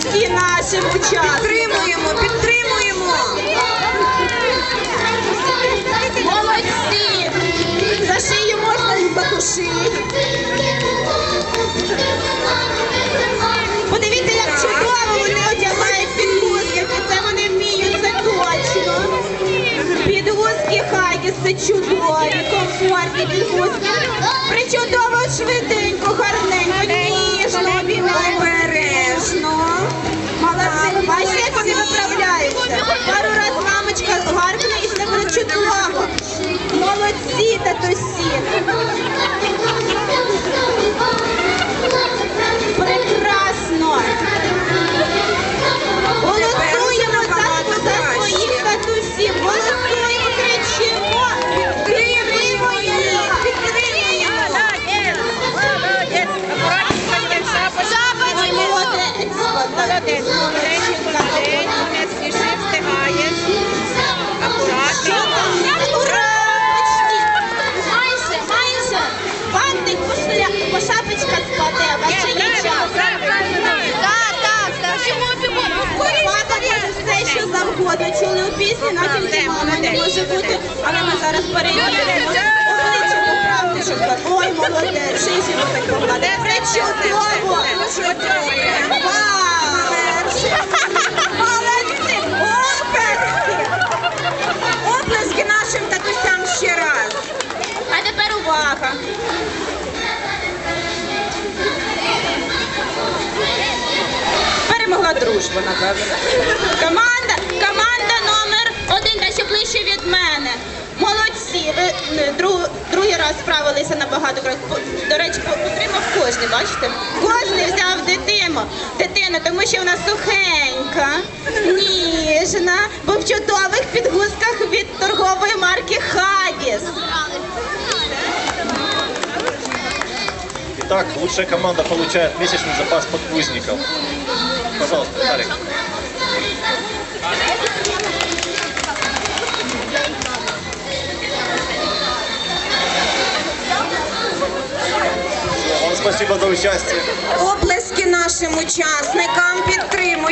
Оплески нашим учасникам. Підтримуємо, підтримуємо. Молодці! За шию можна і потушити. Подивіться, як чудово вони одягають підгузки. Це вони вміють, це точно. Підгузки Хагіс, це чудові, Молодці, татусі. Завгодно. Чули у пісні, на тільки мама не може бути. Але ми зараз перейдемо. Обличчя щоб так. Ой, молодець. Й так покладе. Чудово. Вау. Молодці! Оплески нашим татусям ще раз. А тепер увага. Перемогла дружба, напевно. Команда, справилися набагато краще. До речі, отримав кожний, бачите? Кожний взяв дитину, дитину, тому що вона сухенька, ніжна, бо в чудових підгузках від торгової марки Хагіс. Итак, лучшая команда получает месячный запас подгузников. Пожалуйста, Тарик. Спасибо за участие. Оплески нашим учасникам підтримуємо.